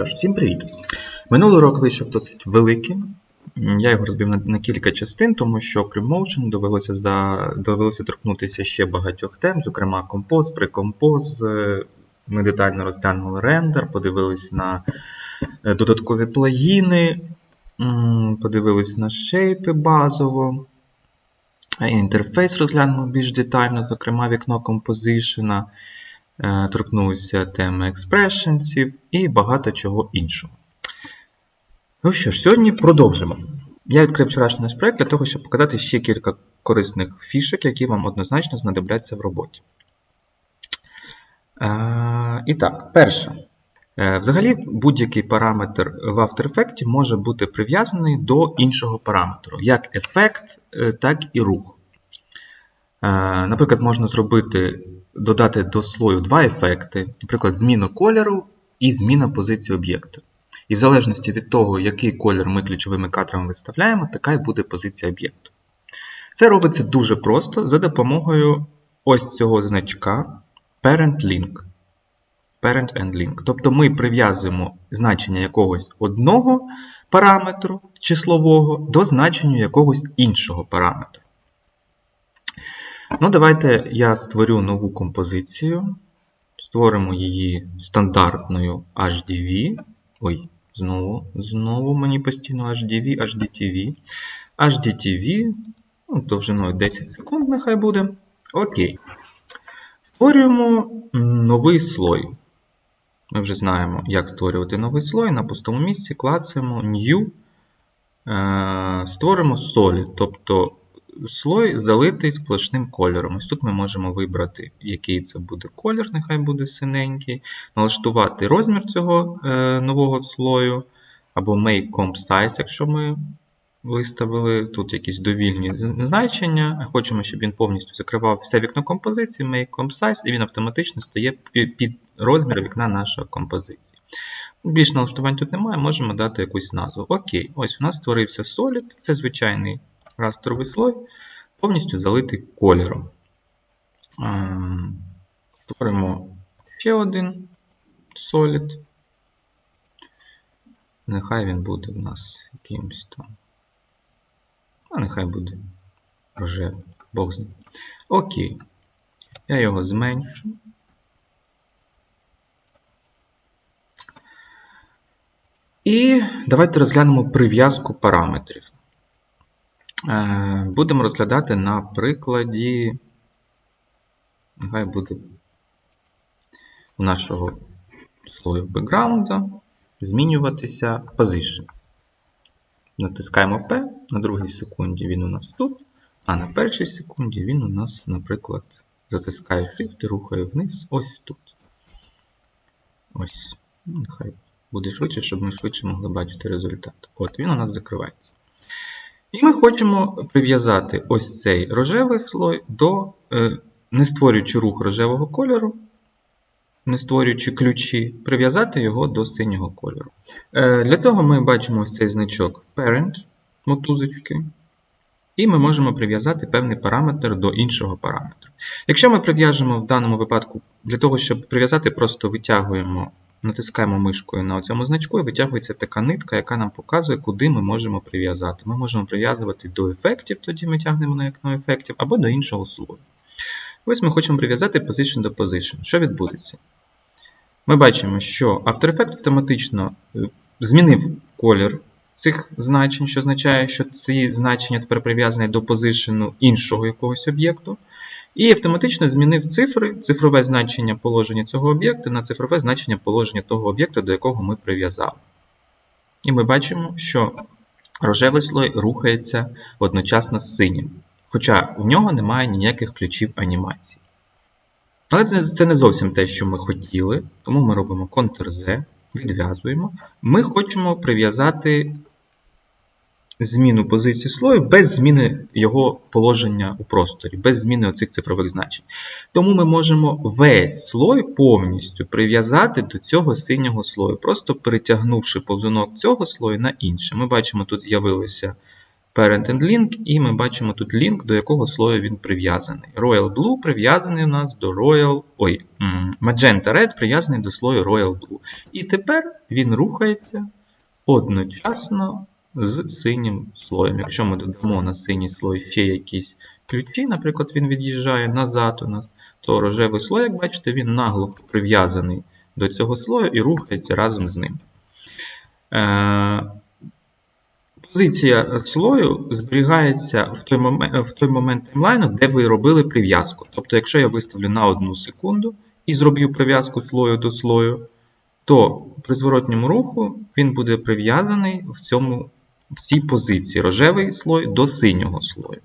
що ж, всім привіт! Минулий урок вийшов досить великий. Я його розбив на, на кілька частин, тому що крім Motion довелося, за, довелося торкнутися ще багатьох тем, зокрема композ, прикомпоз. Е, Ми детально розглянули рендер, подивились на е, додаткові плагіни, м, подивились на шейпи базово. Інтерфейс розглянули більш детально, зокрема вікно е, торкнулися теми експрешенсів і багато чого іншого. Ну що ж, сьогодні продовжимо. Я відкрив вчорашній наш проєкт для того, щоб показати ще кілька корисних фішок, які вам однозначно знадобляться в роботі. Е, і так, перше. Е, Взагалі, будь-який параметр в After Effects може бути прив'язаний до іншого параметру, як ефект, е, так і рух. Е, Наприклад, можна зробити, додати до слою два ефекти, наприклад, зміну кольору і зміна позиції об'єкту. І в залежності від того, який колір ми ключовими кадрами виставляємо, така і буде позиція об'єкту. Це робиться дуже просто за допомогою ось цього значка Parent Link. Parent and Link. Тобто ми прив'язуємо значення якогось одного параметру числового до значення якогось іншого параметру. Ну, давайте я створю нову композицію. Створимо її стандартною HDV. Ой, знову, знову мені постійно HDV, HDTV. HDTV, ну, довжиною 10 секунд, нехай буде. Окей. Створюємо новий слой. Ми вже знаємо, як створювати новий слой. На пустому місці клацаємо New. Е, Створимо Solid, тобто слой залитий сплошним кольором. Ось тут ми можемо вибрати, який це буде колір, нехай буде синенький, налаштувати розмір цього е, нового слою, або Make Comp Size, якщо ми виставили тут якісь довільні значення. Хочемо, щоб він повністю закривав все вікно композиції, Make Comp Size, і він автоматично стає під розмір вікна нашої композиції. Більш налаштувань тут немає, можемо дати якусь назву. Окей, ось у нас створився Solid, це звичайний растровий слой, повністю залитий кольором. Створимо ще один Solid. Нехай він буде в нас якимось там. А нехай буде рожевий. Бог з ним. Окей. Я його зменшу. І давайте розглянемо прив'язку параметрів. Е, Будемо розглядати на прикладі. Нехай буде нашого слою бекграунда змінюватися position. Натискаємо P, на другій секунді він у нас тут, а на першій секунді він у нас, наприклад, затискає Shift і рухає вниз ось тут. Ось. Нехай буде швидше, щоб ми швидше могли бачити результат. От, він у нас закривається. І ми хочемо прив'язати ось цей рожевий слой до, е, не створюючи рух рожевого кольору, не створюючи ключі, прив'язати його до синього кольору. Е, Для того ми бачимо цей значок Parent мотузочки, і ми можемо прив'язати певний параметр до іншого параметру. Якщо ми прив'яжемо в даному випадку, для того, щоб прив'язати, просто витягуємо, натискаємо мишкою на цьому значку, і витягується така нитка, яка нам показує, куди ми можемо прив'язати. Ми можемо прив'язувати до ефектів, тоді ми тягнемо на вікно ефектів, або до іншого слою. Ось ми хочемо прив'язати position до position. Що відбудеться? Ми бачимо, що After Effects автоматично е, змінив колір цих значень, що означає, що ці значення тепер прив'язані до позишену іншого якогось об'єкту. І автоматично змінив цифри, цифрове значення положення цього об'єкту на цифрове значення положення того об'єкту, до якого ми прив'язали. І ми бачимо, що рожевий слой рухається одночасно з синім. Хоча в нього немає ніяких ключів анімації. Але це не зовсім те, що ми хотіли, тому ми робимо Ctrl-Z, відв'язуємо. Ми хочемо прив'язати зміну позиції слою без зміни його положення у просторі, без зміни оцих цифрових значень. Тому ми можемо весь слой повністю прив'язати до цього синього слою, просто перетягнувши повзунок цього слою на інший. Ми бачимо, тут з'явилося Parent and Link, і ми бачимо тут лінк, до якого слою він прив'язаний. Royal Blue прив'язаний у нас до Royal. Ой, Magenta Red прив'язаний до слою Royal Blue. І тепер він рухається одночасно з синім слоєм. Якщо ми додамо на синій слой ще якісь ключі, наприклад, він від'їжджає назад у нас, то рожевий слой, як бачите, він наглухо прив'язаний до цього слою і рухається разом з ним. Е, Позиція слою зберігається в той момент, в той момент таймлайну, де ви робили прив'язку. Тобто, якщо я виставлю на одну секунду і зроблю прив'язку слою до слою, то при зворотньому руху він буде прив'язаний в цьому в цій позиції рожевий слой до синього слою.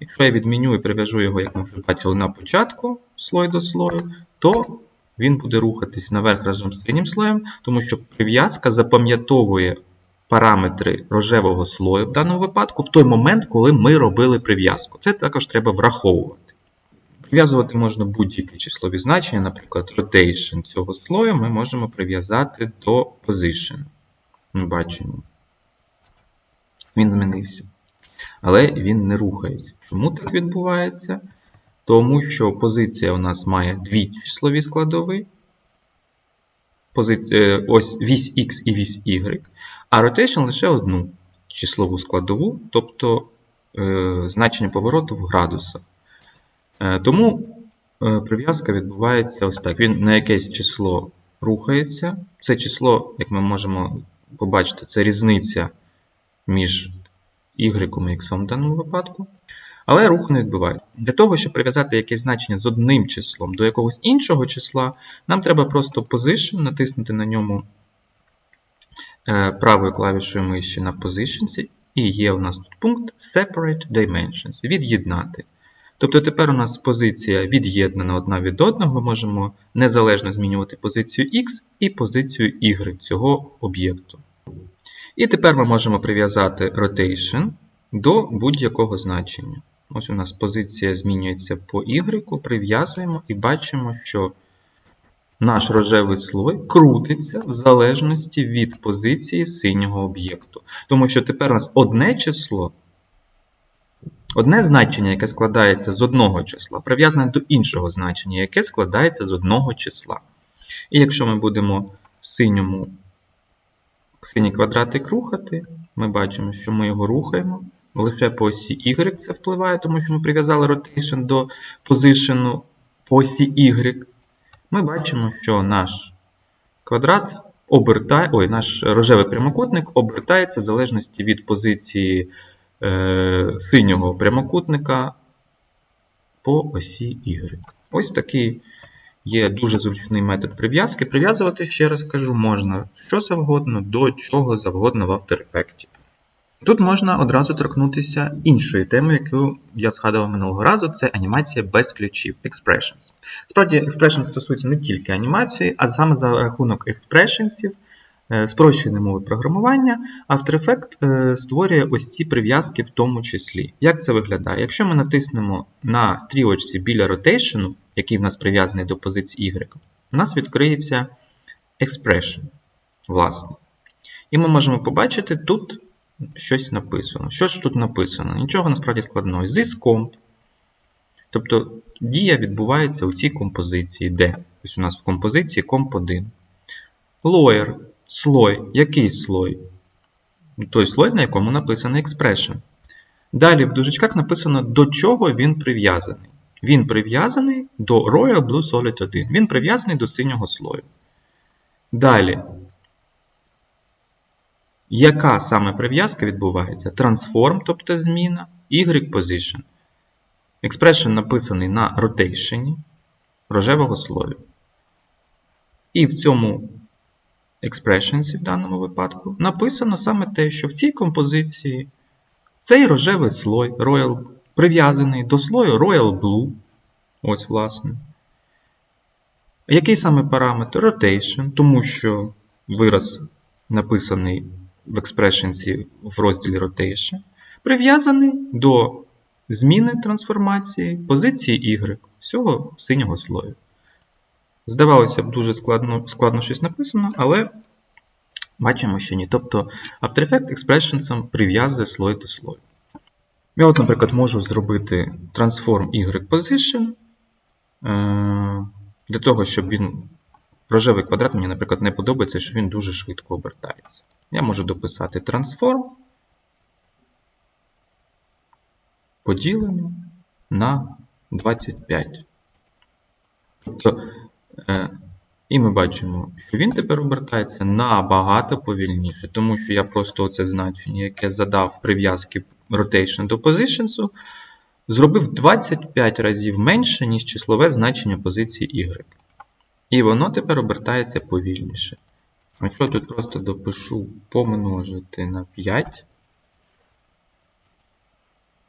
Якщо я відміню і прив'яжу його, як ми вже бачили на початку слой до слою, то він буде рухатись наверх разом з синім слоєм, тому що прив'язка запам'ятовує параметри рожевого слою в даному випадку в той момент, коли ми робили прив'язку. Це також треба враховувати. Прив'язувати можна будь-які числові значення, наприклад, rotation цього слою ми можемо прив'язати до position. Ми бачимо. Він змінився. Але він не рухається. Чому так відбувається? Тому що позиція у нас має дві числові складові. Позиція, ось вісь X і вісь Y. А rotation лише одну числову складову, тобто е, значення повороту в градусах. Е, тому е, прив'язка відбувається ось так. Він на якесь число рухається. Це число, як ми можемо побачити, це різниця між y і x в даному випадку. Але руху не відбувається. Для того, щоб прив'язати якесь значення з одним числом до якогось іншого числа, нам треба просто position, натиснути на ньому е, правою клавішою миші на Positions, і є у нас тут пункт Separate Dimensions від'єднати. Тобто тепер у нас позиція від'єднана одна від одного, ми можемо незалежно змінювати позицію X і позицію Y цього об'єкту. І тепер ми можемо прив'язати rotation до будь-якого значення. Ось у нас позиція змінюється по Y, прив'язуємо і бачимо, що наш рожевий слой крутиться в залежності від позиції синього об'єкту. Тому що тепер у нас одне число, одне значення, яке складається з одного числа, прив'язане до іншого значення, яке складається з одного числа. І якщо ми будемо в синьому синій квадратик рухати, ми бачимо, що ми його рухаємо. Лише по осі Y це впливає, тому що ми прив'язали rotation до позишену по осі Y. Ми бачимо, що наш квадрат обертає, ой, наш рожевий прямокутник обертається в залежності від позиції е, синього прямокутника по осі Y. Ось такий є дуже зручний метод прив'язки. Прив'язувати, ще раз кажу, можна що завгодно, до чого завгодно в After Effects. Тут можна одразу торкнутися іншої теми, яку я згадував минулого разу, це анімація без ключів Expressions. Справді, Expressions стосується не тільки анімації, а саме за рахунок експрешенсів, спрощеної мови програмування, After Effects створює ось ці прив'язки в тому числі. Як це виглядає? Якщо ми натиснемо на стрілочці біля rotation, який в нас прив'язаний до позиції Y, у нас відкриється Expression. власне. І ми можемо побачити тут щось написано. Що ж тут написано? Нічого насправді складного. This comp. Тобто дія відбувається у цій композиції, де? Ось у нас в композиції comp 1. Lawyer. Слой. Який слой? Той слой, на якому написано expression. Далі в дужечках написано, до чого він прив'язаний. Він прив'язаний до Royal Blue Solid 1. Він прив'язаний до синього слою. Далі яка саме прив'язка відбувається? Transform, тобто зміна, Y position. Expression написаний на rotation рожевого слою. І в цьому expressions в даному випадку написано саме те, що в цій композиції цей рожевий слой Royal прив'язаний до слою Royal Blue. Ось, власне. Який саме параметр? Rotation, тому що вираз написаний в експрешенсі в розділі Rotation, прив'язаний до зміни трансформації позиції Y всього синього слою. Здавалося б, дуже складно складно щось написано, але бачимо, що ні. Тобто After Effects Expressions прив'язує слой до слою. Я, от, наприклад, можу зробити transform y position е, для того, щоб він. Рожевий квадрат мені, наприклад, не подобається, що він дуже швидко обертається. Я можу дописати transform поділено на 25. Тобто, і ми бачимо, що він тепер обертається набагато повільніше, тому що я просто оце значення, яке задав прив'язки rotation до positions, зробив 25 разів менше, ніж числове значення позиції y. І воно тепер обертається повільніше. Якщо тут просто допишу помножити на 5,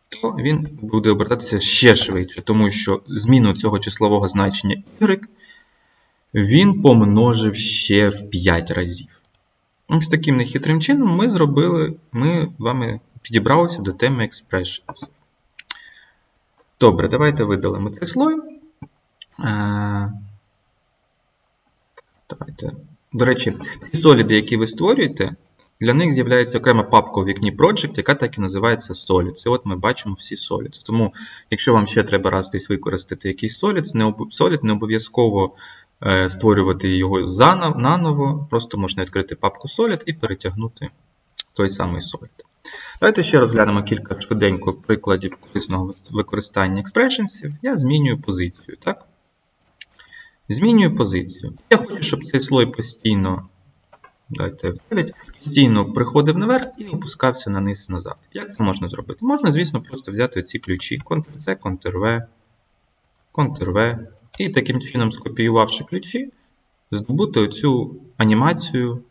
то він буде обертатися ще швидше, тому що зміну цього числового значення y він помножив ще в 5 разів. Ось таким нехитрим чином ми зробили, ми вами підібралися до теми expressions. Добре, давайте видалимо цей слой. Е, Давайте. До речі, ці соліди, які ви створюєте, для них з'являється окрема папка у вікні Project, яка так і називається Solids. І от ми бачимо всі Solids. Тому, якщо вам ще треба раз десь використати якийсь Solids, не обов'язково створювати його наново, просто можна відкрити папку Solid і перетягнути той самий Solid. Давайте ще розглянемо кілька швиденько прикладів корисного використання експрешенсів. Я змінюю позицію. так? Змінюю позицію. Я хочу, щоб цей слой постійно давайте, 9, постійно приходив наверх і опускався на низ назад. Як це можна зробити? Можна, звісно, просто взяти ці ключі Ctrl-C, Ctrl-V, Ctrl-V. І таким чином, скопіювавши ключі, здобути оцю анімацію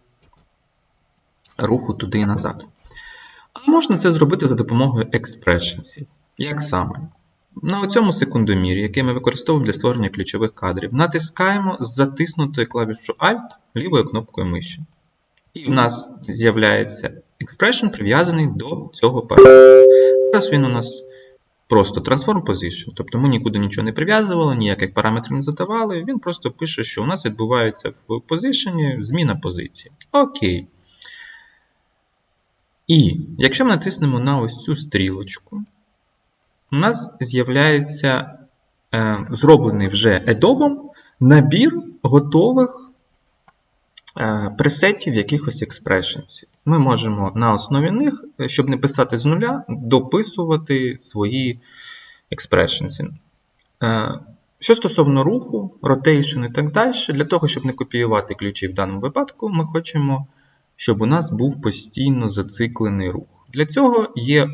руху туди і назад. А можна це зробити за допомогою експрешенсів. Як саме? На цьому секундомірі, який ми використовуємо для створення ключових кадрів, натискаємо з затиснутою клавішу Alt лівою кнопкою миші. І в нас з'являється expression прив'язаний до цього параметру. Зараз він у нас просто transform position, тобто ми нікуди нічого не прив'язували, ніяких параметрів не задавали. Він просто пише, що у нас відбувається в позишені зміна позиції. Окей. І якщо ми натиснемо на ось цю стрілочку, у нас з'являється е, зроблений вже Adobe набір готових пресетів якихось експрешенсів. Ми можемо на основі них, щоб не писати з нуля, дописувати свої експрешенси. Е, що стосовно руху, rotation і так далі, для того, щоб не копіювати ключі в даному випадку, ми хочемо, щоб у нас був постійно зациклений рух. Для цього є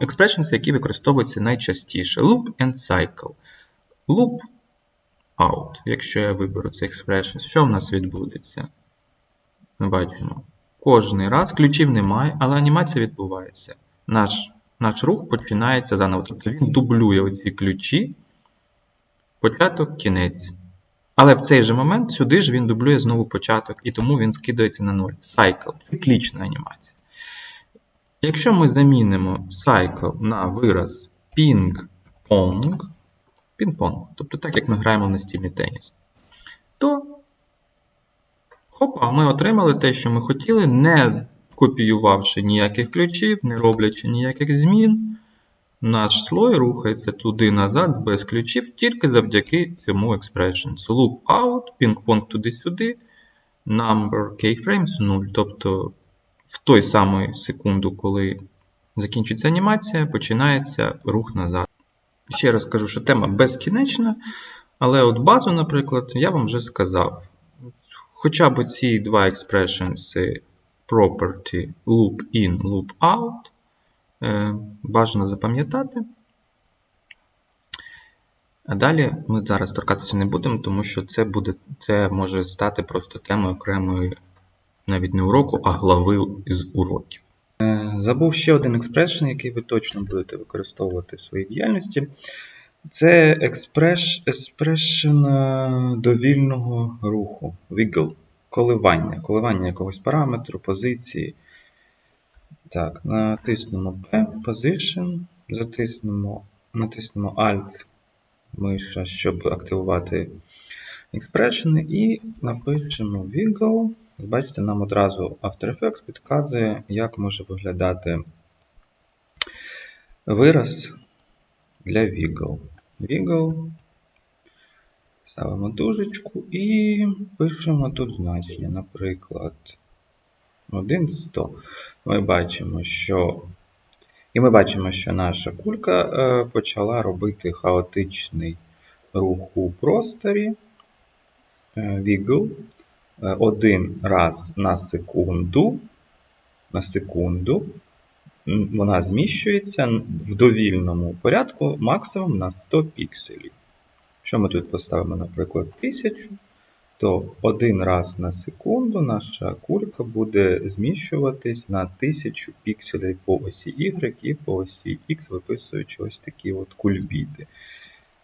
expressions, які використовуються найчастіше. Loop and cycle. Loop out. Якщо я виберу цей expression, що в нас відбудеться? Ми бачимо. Кожний раз ключів немає, але анімація відбувається. Наш наш рух починається заново. Тобто він дублює оці ключі, початок, кінець. Але в цей же момент сюди ж він дублює знову початок, і тому він скидається на 0. Cycle циклічна анімація. Якщо ми замінимо cycle на вираз ping-pong, пінг-понг, тобто так, як ми граємо в настільний теніс, то хопа, ми отримали те, що ми хотіли, не копіювавши ніяких ключів, не роблячи ніяких змін. Наш слой рухається туди-назад без ключів, тільки завдяки цьому expression. Loop out, пінг-понг туди-сюди, number keyframes 0. Тобто в той самий секунду, коли закінчиться анімація, починається рух назад. Ще раз кажу, що тема безкінечна, але от базу, наприклад, я вам вже сказав. Хоча б ці два expressions property loop in, loop out, е, бажано запам'ятати. А далі ми зараз торкатися не будемо, тому що це буде, це може стати просто темою окремої навіть не уроку, а глави із уроків. Е, забув ще один експрешн, який ви точно будете використовувати в своїй діяльності. Це експрешн довільного руху, wiggle, коливання, коливання якогось параметру, позиції. Так, натиснемо P, Position, затиснемо, натиснемо Alt миша, щоб активувати експрешени, і напишемо wiggle. Бачите, нам одразу After Effects підказує, як може виглядати вираз для Wiggle. Wiggle. Ставимо дужечку і пишемо тут значення. Наприклад, 1,100. Ми бачимо, що. І ми бачимо, що наша кулька е, почала робити хаотичний рух у просторі. Е, Wiggle. Е, один раз на секунду. На секунду. Вона зміщується в довільному порядку максимум на 100 пікселів. Якщо ми тут поставимо, наприклад, 1000, то один раз на секунду наша кулька буде зміщуватись на 1000 пікселів по осі Y і по осі X, виписуючи ось такі от кульбіти.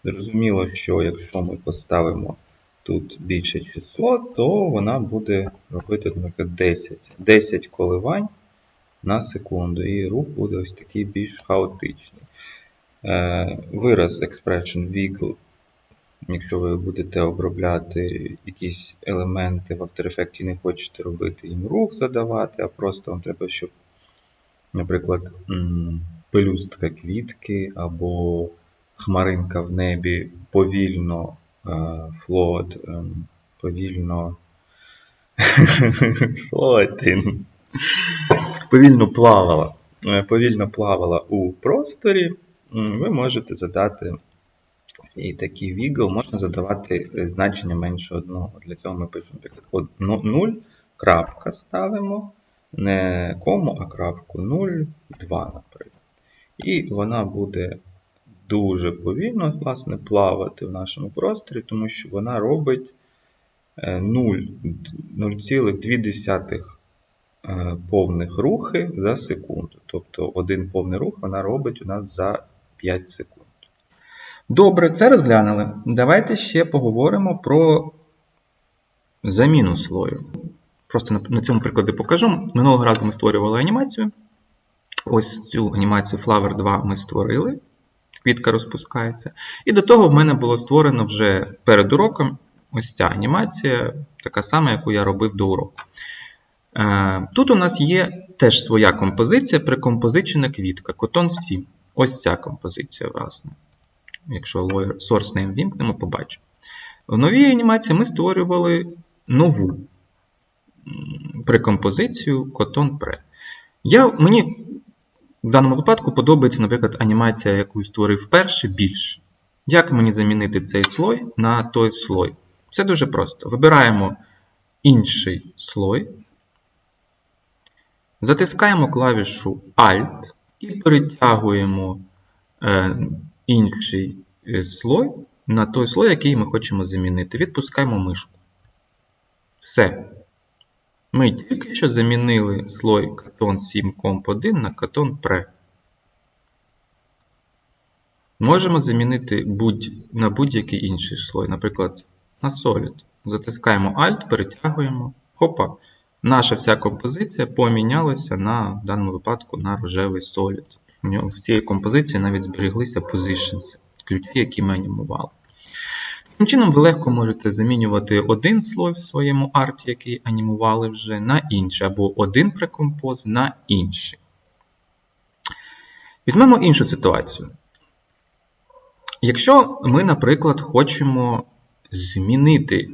Зрозуміло, що якщо ми поставимо тут більше число, то вона буде робити, наприклад, 10. 10 коливань на секунду, і рух буде ось такий більш хаотичний. Е, Вираз expression wiggle, якщо ви будете обробляти якісь елементи в After Effects і не хочете робити їм рух задавати, а просто вам треба, щоб, наприклад, пелюстка квітки або хмаринка в небі повільно float, ем, повільно. Floating, повільно плавала, е, повільно плавала у просторі, ви можете задати і такий wiggle, можна задавати е, значення менше одного. Для цього ми пишемо, наприклад, 0, крапка ставимо, не кому, а крапку 0,2, наприклад. І вона буде дуже повільно власне, плавати в нашому просторі, тому що вона робить е, 0 0,2 е, повних рухи за секунду. Тобто один повний рух вона робить у нас за 5 секунд. Добре, це розглянули. Давайте ще поговоримо про заміну слою. Просто на цьому прикладі покажу. Минулого разу ми створювали анімацію. Ось цю анімацію Flower 2 ми створили. Квітка розпускається. І до того в мене було створено вже перед уроком ось ця анімація, така сама, яку я робив до уроку. Е, Тут у нас є теж своя композиція, прикомпозичена квітка, Cotton 7. Ось ця композиція, власне. Якщо source name вімкнемо, побачимо. В новій анімації ми створювали нову прикомпозицію Cotton Pre. Я, Мені в даному випадку подобається, наприклад, анімація, яку створив вперше, більше. Як мені замінити цей слой на той слой? Все дуже просто. Вибираємо інший слой, затискаємо клавішу Alt і перетягуємо е, інший слой на той слой, який ми хочемо замінити. Відпускаємо мишку. Все. Ми тільки що замінили слой Katon 7 Comp 1 на Katon Pre. Можемо замінити будь, на будь-який інший слой, наприклад, на Solid. Затискаємо Alt, перетягуємо. Хопа. Наша вся композиція помінялася на в даному випадку на рожевий Solid. В цій композиції навіть збереглися positions, ключі, які ми анімували. Таким чином, ви легко можете замінювати один слой в своєму арті, який анімували вже, на інший, або один прекомпоз на інший. Візьмемо іншу ситуацію. Якщо ми, наприклад, хочемо змінити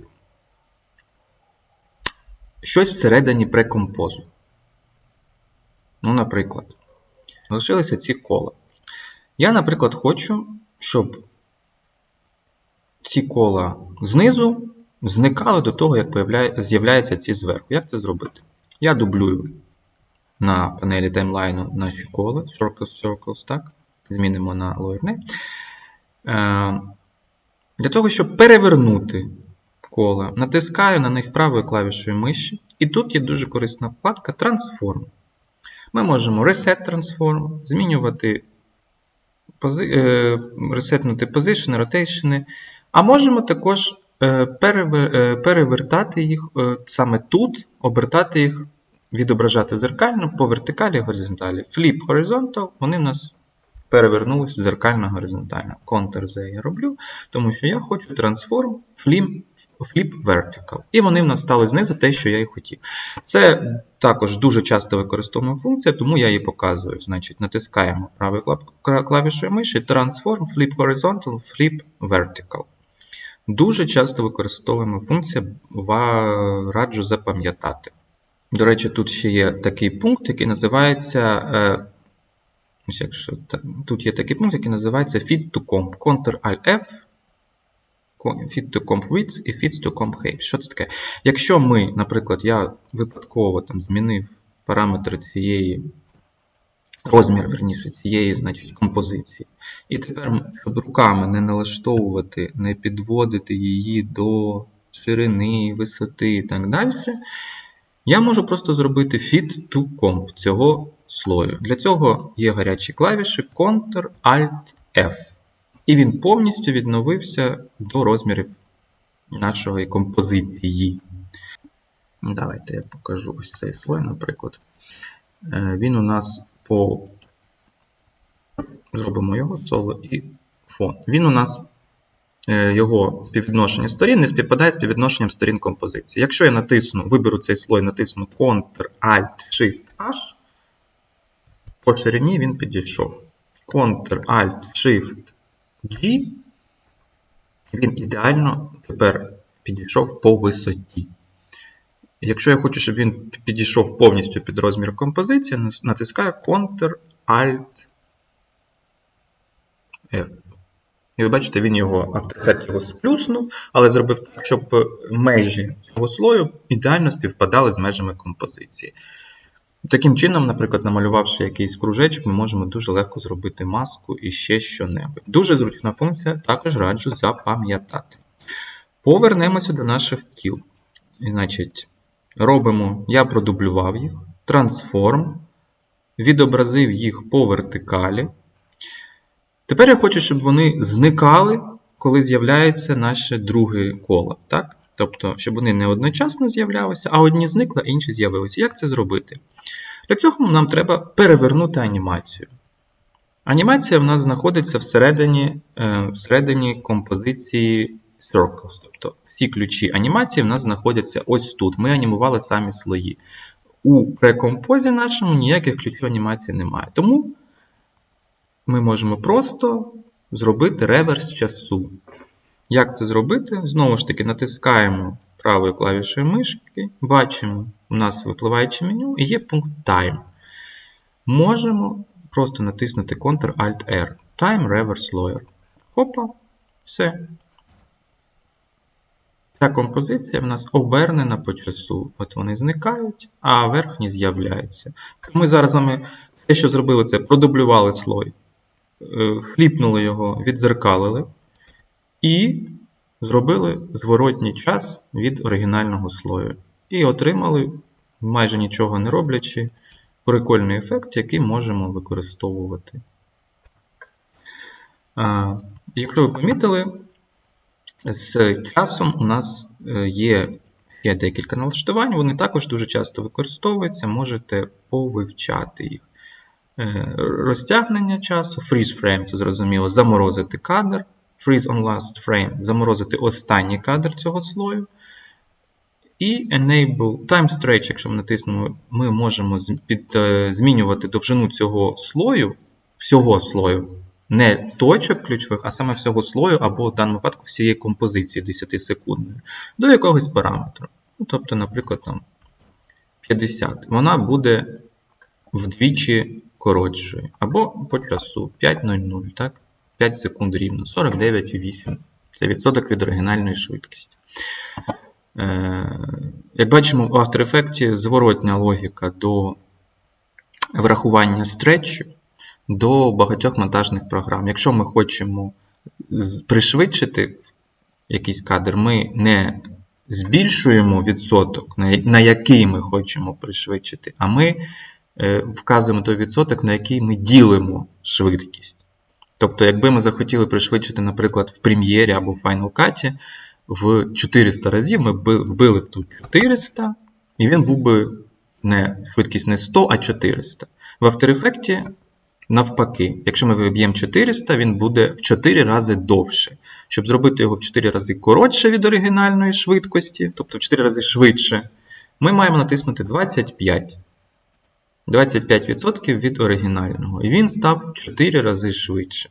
щось всередині прекомпозу. Ну, наприклад, залишилися ці кола. Я, наприклад, хочу, щоб ці кола знизу зникали до того, як з'являються ці зверху. Як це зробити? Я дублюю на панелі таймлайну наші кола, Circles, Circles, так? Змінимо на Lower Е, для того, щоб перевернути кола, натискаю на них правою клавішою миші. І тут є дуже корисна вкладка Transform. Ми можемо Reset Transform, змінювати ресетнути position, rotation, а можемо також перевертати їх саме тут, обертати їх, відображати зеркально по вертикалі горизонталі. Flip Horizontal, вони в нас перевернулося зеркально горизонтально. Ctrl-Z я роблю, тому що я хочу Transform Flip, Flip Vertical. І вони в нас стали знизу те, що я і хотів. Це також дуже часто використовуємо функція, тому я її показую. Значить, натискаємо правою клавішою миші Transform Flip Horizontal, Flip Vertical. Дуже часто використовуємо функцію, раджу запам'ятати. До речі, тут ще є такий пункт, який називається. е, ось якщо, Тут є такий пункт, який називається Fit to Comp. Ctrl-Alt-F, Fit to Comp Width і Fit to Comp Height. Що це таке? Якщо ми, наприклад, я випадково там змінив параметри цієї розмір верніше, цієї значить, композиції. І тепер, щоб руками не налаштовувати, не підводити її до ширини, висоти і так далі, я можу просто зробити Fit to Comp цього слою. Для цього є гарячі клавіші Ctrl-Alt-F. І він повністю відновився до розмірів нашої композиції. Давайте я покажу ось цей слой, наприклад. Е, він у нас по зробимо його соло і фон. Він у нас е, його співвідношення сторін не співпадає з співвідношенням сторін композиції. Якщо я натисну, виберу цей слой, натисну Ctrl-Alt-Shift-H, по ширині він підійшов. Ctrl-Alt-Shift-G, він ідеально тепер підійшов по висоті. Якщо я хочу, щоб він підійшов повністю під розмір композиції, натискаю Ctrl-Alt. F. І ви бачите, він його After його сплюснув, але зробив так, щоб межі цього слою ідеально співпадали з межами композиції. Таким чином, наприклад, намалювавши якийсь кружечок, ми можемо дуже легко зробити маску і ще що-небудь. Дуже зручна функція, також раджу запам'ятати. Повернемося до наших тіл. Значить, робимо, я продублював їх, трансформ, відобразив їх по вертикалі. Тепер я хочу, щоб вони зникали, коли з'являється наше друге коло. Так? Тобто, щоб вони не одночасно з'являлися, а одні зникли, а інші з'явилися. Як це зробити? Для цього нам треба перевернути анімацію. Анімація в нас знаходиться всередині е, всередині композиції Circles. Тобто ці ключі анімації в нас знаходяться ось тут. Ми анімували самі слої. У прекомпозі нашому ніяких ключів анімації немає. Тому ми можемо просто зробити реверс часу. Як це зробити? Знову ж таки, натискаємо правою клавішою мишки, бачимо, у нас випливаюче меню і є пункт Time. Можемо просто натиснути Ctrl-Alt-R. Time Reverse Lawyer. Хопа, все. Ця композиція в нас обернена по часу. От вони зникають, а верхні з'являються. Ми зараз вами те, що зробили, це продублювали слой, е, фліпнули його, відзеркалили і зробили зворотній час від оригінального слою. І отримали, майже нічого не роблячи, прикольний ефект, який можемо використовувати. Якщо ви помітили, з часом у нас е, є є декілька налаштувань, вони також дуже часто використовуються, можете повивчати їх. Е, розтягнення часу, freeze frame, це зрозуміло, заморозити кадр, freeze on last frame, заморозити останній кадр цього слою. І Enable Time Stretch, якщо ми натиснемо, ми можемо е, змінювати довжину цього слою, всього слою не точок ключових, а саме всього слою, або в даному випадку всієї композиції 10 секундної, до якогось параметру. Ну, Тобто, наприклад, там 50. Вона буде вдвічі коротшою. Або по часу 5.00, так? 5 секунд рівно, 49,8. Це відсоток від оригінальної швидкості. Е, Як бачимо, у After Effects зворотня логіка до врахування стречу до багатьох монтажних програм. Якщо ми хочемо пришвидшити якийсь кадр, ми не збільшуємо відсоток, на який ми хочемо пришвидшити, а ми е, вказуємо той відсоток, на який ми ділимо швидкість. Тобто, якби ми захотіли пришвидшити, наприклад, в прем'єрі або в Final Cut в 400 разів, ми вбили б тут 400, і він був би не швидкість не 100, а 400. В After Effects Навпаки, якщо ми виб'ємо 400, він буде в 4 рази довше. Щоб зробити його в 4 рази коротше від оригінальної швидкості, тобто в 4 рази швидше, ми маємо натиснути 25. 25% від оригінального. І він став в 4 рази швидше.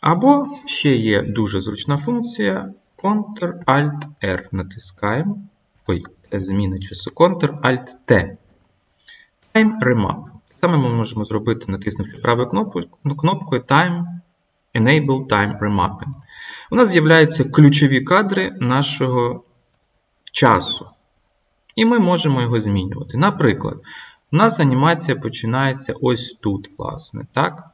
Або ще є дуже зручна функція Ctrl-Alt-R. Натискаємо. Ой, зміна часу. Ctrl-Alt-T. Time Remap. Саме ми можемо зробити, натиснувши правою кнопкою, кнопкою Time Enable Time Remapping. У нас з'являються ключові кадри нашого часу. І ми можемо його змінювати. Наприклад, у нас анімація починається ось тут, власне. так?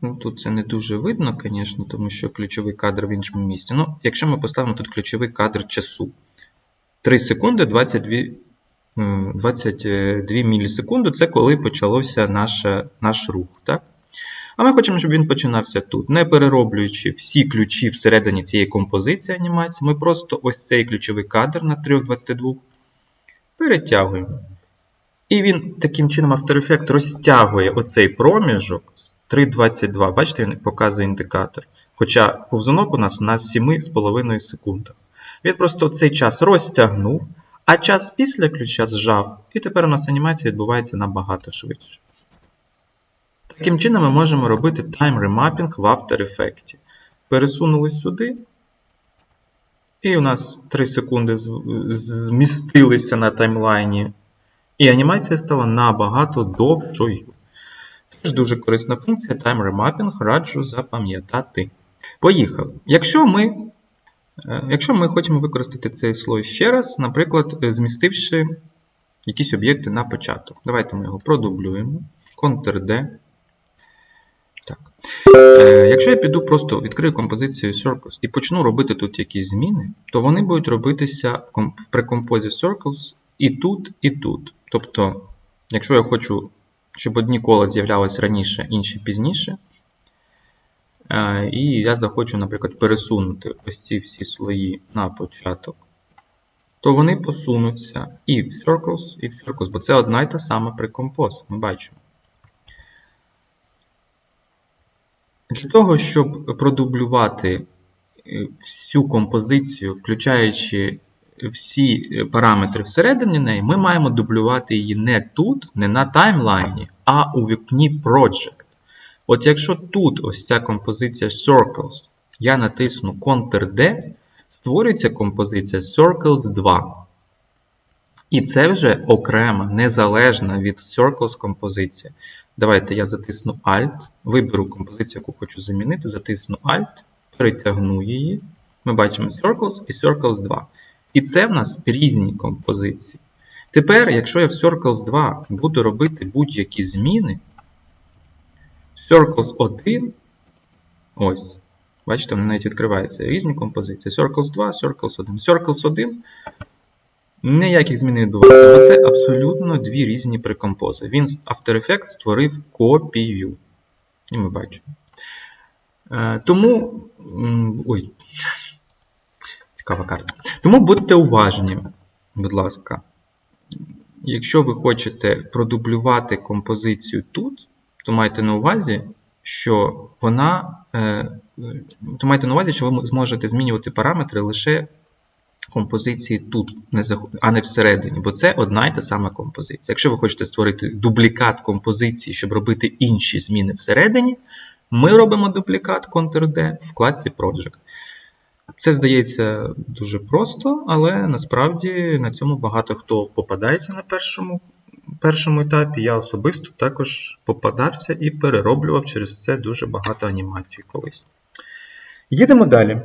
Ну, Тут це не дуже видно, звісно, тому що ключовий кадр в іншому місці. Ну, якщо ми поставимо тут ключовий кадр часу. 3 секунди 22 м, 22 мілісекунди це коли почався наша, наш рух. Так? А ми хочемо, щоб він починався тут. Не перероблюючи всі ключі всередині цієї композиції анімації, ми просто ось цей ключовий кадр на 3.22 перетягуємо. І він таким чином After Effects розтягує оцей проміжок з 3.22. Бачите, він показує індикатор. Хоча повзунок у нас на 7,5 секундах. Він просто цей час розтягнув, а час після ключа зжав, і тепер у нас анімація відбувається набагато швидше. Таким чином ми можемо робити remapping в After Effects. Пересунули сюди. І у нас 3 секунди змістилися на таймлайні. І анімація стала набагато довшою. Теж дуже корисна функція Remapping, раджу запам'ятати. Поїхали. Якщо ми, якщо ми хочемо використати цей слой ще раз, наприклад, е, змістивши якісь об'єкти на початок. Давайте ми його продублюємо. Ctrl-D. Е, Якщо я піду просто відкрию композицію Circles і почну робити тут якісь зміни, то вони будуть робитися в ком- в прекомпозі Circles і тут, і тут. Тобто, якщо я хочу, щоб одні кола з'являлися раніше, інші пізніше, е, і я захочу, наприклад, пересунути ось ці всі слої на початок, то вони посунуться і в Circles, і в Circles, бо це одна і та сама прекомпоз, ми бачимо. Для того, щоб продублювати е, всю композицію, включаючи всі е, параметри всередині неї, ми маємо дублювати її не тут, не на таймлайні, а у вікні Project. От якщо тут ось ця композиція Circles, я натисну Ctrl-D, створюється композиція Circles 2. І це вже окрема, незалежна від Circles композиція. Давайте я затисну Alt, виберу композицію, яку хочу замінити, затисну Alt, перетягну її. Ми бачимо Circles і Circles 2. І це в нас різні композиції. Тепер, якщо я в Circles 2 буду робити будь-які зміни, Circles 1, ось, бачите, вони навіть відкриваються різні композиції. Circles 2, Circles 1. Circles 1 ніяких змін не відбувається, бо це абсолютно дві різні прикомпози. Він з After Effects створив копію. І ми бачимо. Е, тому. Ой, цікава карта. Тому будьте уважні, будь ласка. Якщо ви хочете продублювати композицію тут, то майте на увазі, що вона. е, То майте на увазі, що ви зможете змінювати параметри лише композиції тут, а не всередині, бо це одна і та сама композиція. Якщо ви хочете створити дублікат композиції, щоб робити інші зміни всередині, ми робимо дублікат Ctrl-D в вкладці Project. Це здається дуже просто, але насправді на цьому багато хто попадається на першому, першому етапі я особисто також попадався і перероблював через це дуже багато анімацій колись. Їдемо далі.